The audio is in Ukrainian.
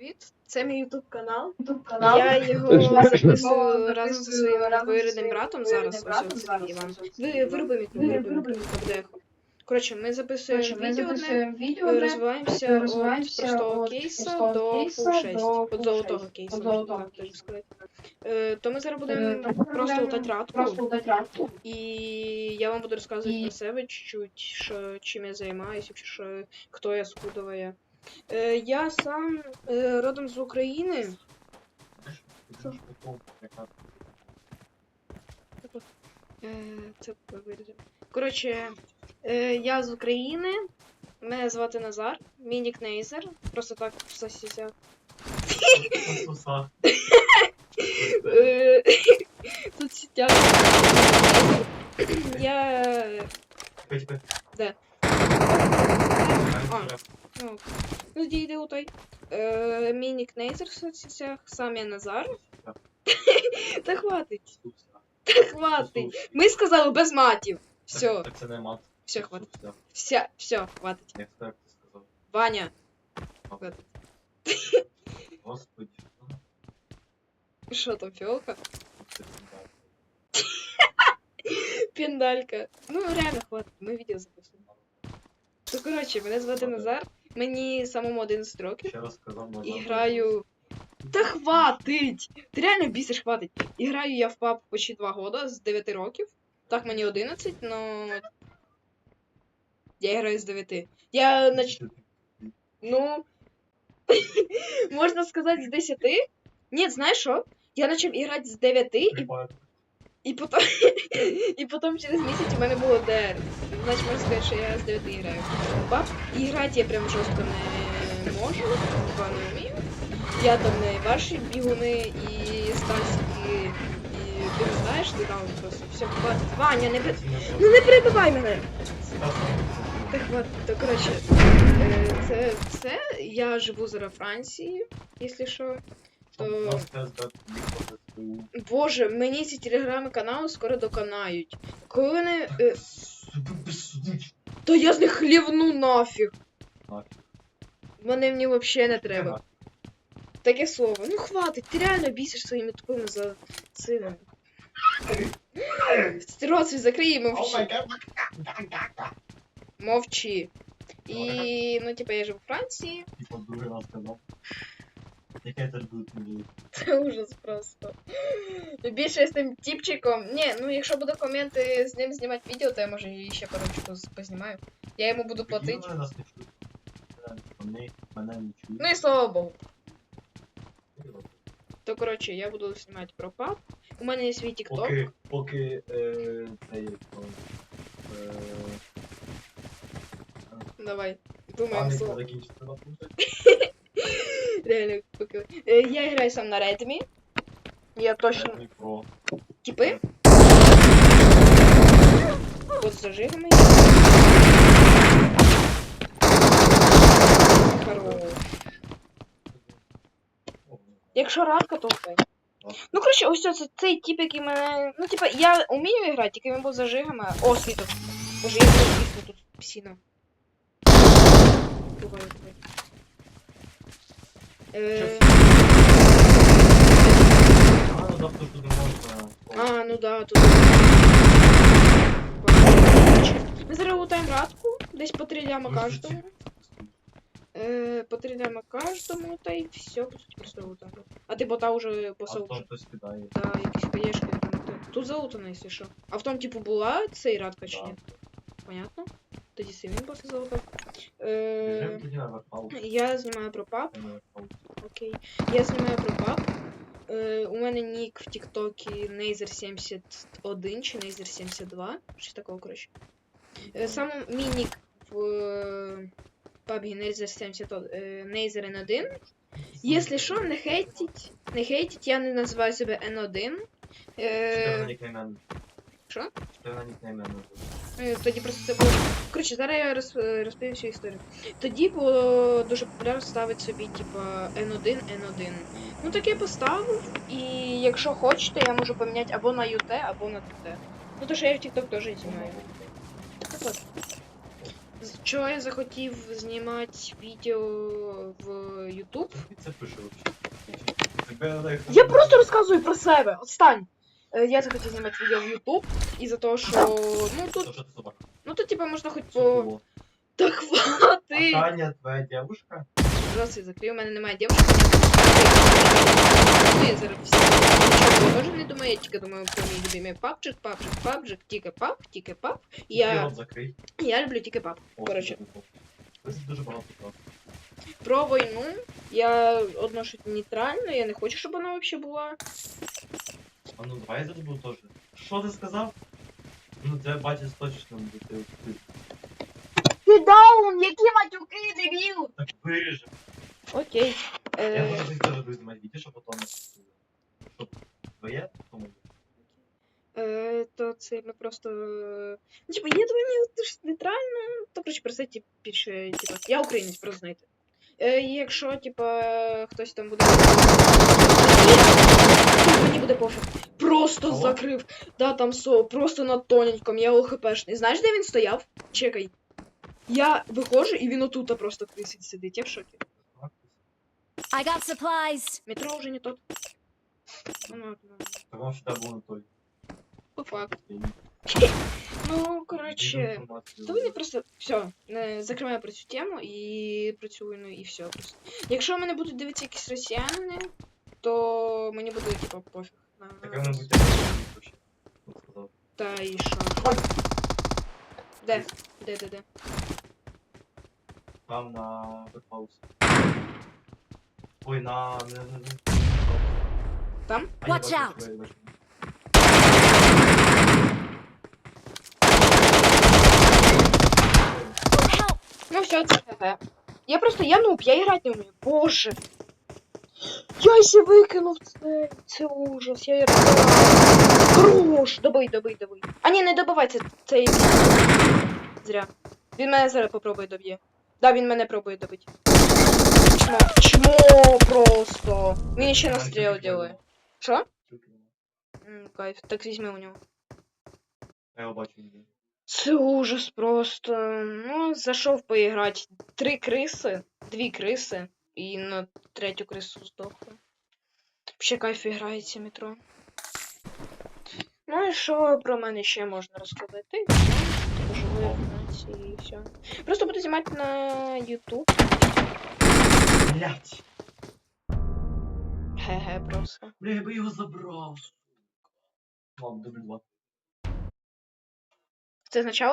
привіт! Це мій ютуб канал. канал. Я його записую разом зі своїм двоюрідним братом зараз. Ви буде ехо. Коротше, ми записуємо Коротше, ми відео записуємо відео, е, розвиваємося від розвиваємося простого від кейса до кейса 6, до від золотого 6, кейса, від можна так сказати. Е, То ми зараз Е, будемо ми просто лутати радку. Радку. І я вам буду розказувати І- про себе чуть-чуть, що, чим я займаюся, що, хто я, скудова я. Е, я сам е, родом з України. Е, це. Коротше, я з України. Мене звати Назар, мій нік Нейзер. Просто так. Е, Тут сидять. Я. Де? А, ну, ну дійди у той. Е, мій нік Нейзер в соцсетях, сам я Назар. Та хватить, та хватить. Ми сказали без матів. Все, Так це не мат. все, хватить. Все. Все, хватить. Як так ти сказав? Ваня. Хватить. Господи. Що там, фіолка? Піндалька. Ну, реально хватить, ми відео записуємо. То коротше, мене звати Назар, мені самому 11 років. Ще раз сказав назад. І граю. Та хватить! Ти реально бісиш, хватить. І граю я в PUBG почти 2 года з 9 років. Так мені 11, но. Я граю з 9. Я нач... Ну. Можна сказати, з 10. Ні, знаєш що? Я почав грати з 9 і, і потім. і потім через місяць у мене було DR. Значить можна сказати, що я з 9 граю. в PUBG. І грати я прям жорстко не можу, бо не вмію. Я там не ваші бігуни і стасики, і ти не знаєш, ти там просто все хватить. Ваня, не при... Ну не перебивай мене! Так хватить. То коротше, е, це все. Я живу зараз Франції, якщо що. То... Боже, мені ці телеграми канали скоро доконають. Коли вони. То я з них хлівну нафіг. Вони мені взагалі не треба. Таке слово. Ну хватить, ти реально бісиш своїми тупими за. Рот свій закрий і мовчи. Мовчи. І, ну, типа, я живу в Франції. Типа другий раз сказав. Яке це буде велике? Це ужас просто. І Більше з тим типчиком. Ні, ну якщо буде коменти з ним знімати відео, то я може і ще парочку з- познімаю. Я йому буду платити. Вони нас не чують. Вони мене не чують. Ну і слава Богу. То коротше, я буду знімати про пап. У мене є свій тікток. Поки, поки, е, цей, о, е, Давай. Думаємо пам'ять слово. закінчиться на пункті. Реально, поки. Е, Я граю сам на Redmi. Я точно. Redmi Pro. Типи. От з зажигами. Хорош. Якщо радка, то окей. Ну, коротше, ось це цей тип, який мене. Ну, типа, я вмію грати, тільки він був зажигами. О, світло. Боже, я буду тут псіна. Буває, буває. Е, А, ну завтра тут не можна. А, ну да, тут. Ми зараз лутаємо радку, десь по три ляма кожному. Е, по три ляма кожному, та й все, по суті, просто лутаємо. А ти бота вже А посов. то хтось кидає. Да, якісь хаєшки там. те. Тут залутано, якщо що. А в тому, типу, була цей радка чи Да. ні? Понятно? Тоді сильний после залутав. Біжимо Е, тоді на воркаут. я знімаю про пап. Я на воркаут. Окей. Я знімаю про пап. Е, у мене нік в Тіктокі Nazer71 чи Nazer72. Щось такого, коротше. Е, сам мій нік в е, пабгі Nazer70 е, N1. Якщо що, не хейтіть. Не хейтіть, я не називаю себе N1. Е, що? Чотири нікнеймен. Е, Тоді просто це було. Коротше, зараз я роз, розповім всю історію. Тоді було дуже популярно ставити собі, типа, N1, N1. Ну так я поставив, і якщо хочете, я можу поміняти або на UT, або на TT. Ну то що я в TikTok теж знімаю. Так от. З чого я захотів знімати відео в YouTube? YouTube. Це пише взагалі? Я просто розказую про себе. Отстань. Е, Я захотів знімати відео в YouTube, і за того, що. Ну тут. Ти? Ну тут типа можна хоч по. було? Та А хвати! Таня, твоя девушка? Просто закрив, у мене немає дівчинки. Ну, я зараз всі. Я теж не думаю, я тільки думаю про мій любимий папчик, папчик, папчик, тільки пап, тільки пап. Я, я люблю тільки пап. Коротше. Це дуже багато. Про війну я одношусь нейтрально, я не хочу, щоб вона взагалі була. А ну давай я забув теж. Що ти сказав? Ну це бачиш точно буде ти. даун, які матюки, дебіл! Так виріже. Окей. Я Е, можу теж буду знімати відео, щоб потім. Щоб твоє, тому. е, то це ми просто. Ну, типа, я думаю, ні, ти ж нейтрально. То, коротше, просто, типу, більше, типа, я українець, просто знаєте. Е, якщо, типа, хтось там буде. Мені буде пофіг. Просто закрив. Да, там со, просто на тоненьком, я ОХПшний. Знаєш, де він стояв? Чекай. Я виходжу, і він отут просто крисить сидить. Я в шокі. I got supplies. Метро вже не тот. Ну, Так вам був на той. по факту. Ну, коротше. То вони просто все, не закриваю про цю тему і працюю, ну і все просто. Якщо мене будуть дивитися якісь росіяни, то мені буде типа пофіг. На... Так будуть вообще. Та і що? Де? Де, де, де? Там на бекхаус. Ой, на... не- не- не. Там? Watch out. я бачу. Help! Все. Я просто, я нуб, я грати не вмію. Боже. Я ще викинув це. Це ужас, я Хорош! Добий, добий, добий. А ні, не добивай, це, це. Зря. Він мене зараз попробує доб'є. Да, він мене пробує добити. Чмо, чмо просто. Він ще настріл делає. Що? Кайф, так візьми у нього. Я його бачу ніде. Це ужас просто. Ну, зайшов поіграти. Три криси, дві криси, і на третю крису здохли. Ще кайф грається метро. Ну і що про мене ще можна розказати? Живої інформації і все. Просто буду знімати на YouTube. Блять! Ге-ге просто. Бля, я би його забрав. Ладно, дубль два. Означало?